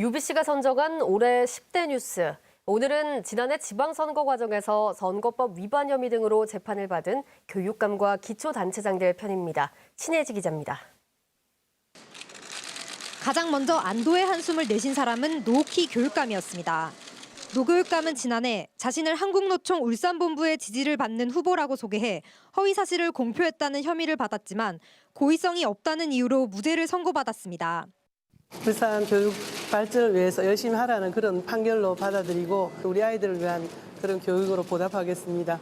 UBC가 선정한 올해 10대 뉴스. 오늘은 지난해 지방선거 과정에서 선거법 위반 혐의 등으로 재판을 받은 교육감과 기초단체장들 편입니다. 신혜지 기자입니다. 가장 먼저 안도의 한숨을 내신 사람은 노키 교육감이었습니다. 노 교육감은 지난해 자신을 한국노총 울산본부의 지지를 받는 후보라고 소개해 허위 사실을 공표했다는 혐의를 받았지만 고의성이 없다는 이유로 무죄를 선고받았습니다. 불산 교육 발전을 위해서 열심히 하라는 그런 판결로 받아들이고 우리 아이들을 위한 그런 교육으로 보답하겠습니다.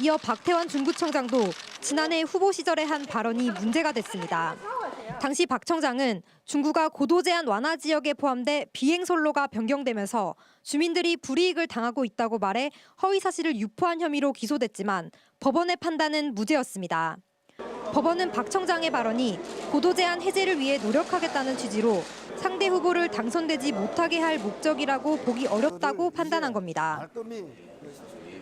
이어 박태환 중구청장도 지난해 후보 시절에 한 발언이 문제가 됐습니다. 당시 박 청장은 중구가 고도 제한 완화 지역에 포함돼 비행 선로가 변경되면서 주민들이 불이익을 당하고 있다고 말해 허위 사실을 유포한 혐의로 기소됐지만 법원의 판단은 무죄였습니다. 법원은 박 청장의 발언이 고도 제한 해제를 위해 노력하겠다는 취지로 상대 후보를 당선되지 못하게 할 목적이라고 보기 어렵다고 판단한 겁니다.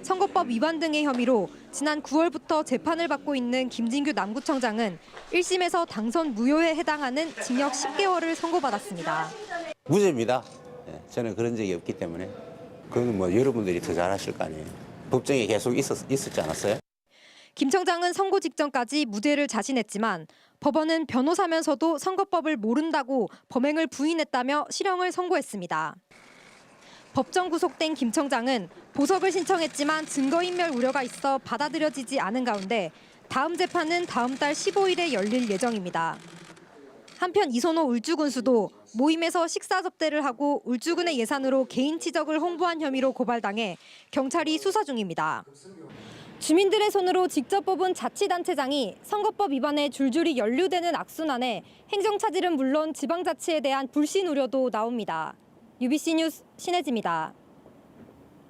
선거법 위반 등의 혐의로 지난 9월부터 재판을 받고 있는 김진규 남구청장은 1심에서 당선 무효에 해당하는 징역 10개월을 선고받았습니다. 무죄입니다. 예, 저는 그런 적이 없기 때문에 그건 뭐 여러분들이 더 잘하실 거 아니에요. 법정에 계속 있었, 있었지 않았어요? 김 청장은 선고 직전까지 무죄를 자신했지만 법원은 변호사면서도 선거법을 모른다고 범행을 부인했다며 실형을 선고했습니다. 법정 구속된 김 청장은 보석을 신청했지만 증거인멸 우려가 있어 받아들여지지 않은 가운데 다음 재판은 다음 달 15일에 열릴 예정입니다. 한편 이선호 울주군수도 모임에서 식사 접대를 하고 울주군의 예산으로 개인 치적을 홍보한 혐의로 고발당해 경찰이 수사 중입니다. 주민들의 손으로 직접 뽑은 자치단체장이 선거법 위반에 줄줄이 연루되는 악순환에 행정 차질은 물론 지방자치에 대한 불신 우려도 나옵니다. UBC 뉴스 신혜지입니다.